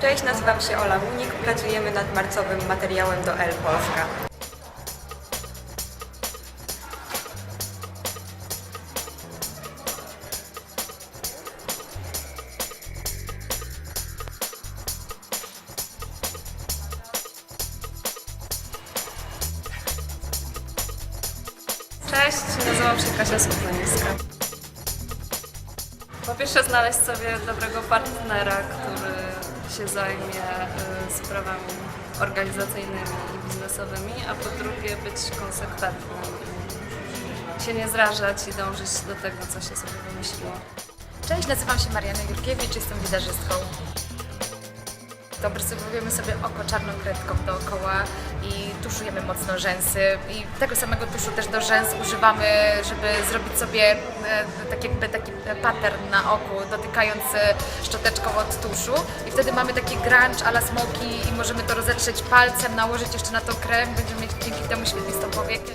Cześć, nazywam się Ola Munik, pracujemy nad marcowym materiałem do L Polska. Cześć, nazywam się Kasia Sokonicka. Po pierwsze znaleźć sobie dobrego partnera, który się zajmie y, sprawami organizacyjnymi i biznesowymi, a po drugie być konsekwentnym się nie zrażać i dążyć do tego, co się sobie wymyśliło. Cześć, nazywam się Mariana Jurkiewicz, jestem wizerzystką. Dobrysowujemy sobie oko czarną kredką dookoła i tuszujemy mocno rzęsy. I tego samego tuszu też do rzęs używamy, żeby zrobić sobie e, tak jakby taki pattern na oku, dotykając e, szczoteczką od tuszu. I wtedy mamy taki grunge a la smoky i możemy to rozetrzeć palcem, nałożyć jeszcze na to krem, będziemy mieć dzięki temu świetlistą powiekę.